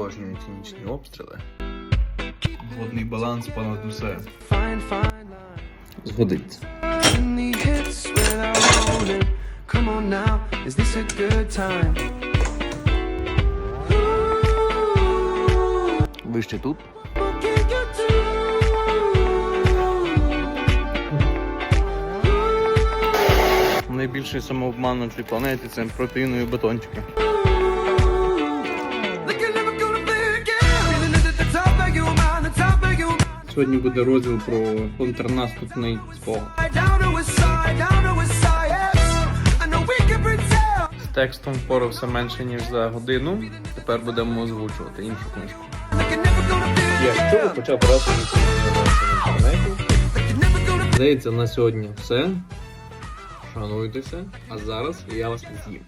Обожнюю цінічні обстріли. Водний баланс понад усе. Згодиться. line. The hits without holding. Come on now, is this a good time? Ви ще тут? Найбільший самообман на цій планеті це протеїнові батончики. Сьогодні буде розділ про контрнаступний спогад. З текстом впорався менше ніж за годину. Тепер будемо озвучувати іншу книжку. Якщо ви почав брати інтернеті, здається, на сьогодні все. Шануйтеся, а зараз я вас з'їм.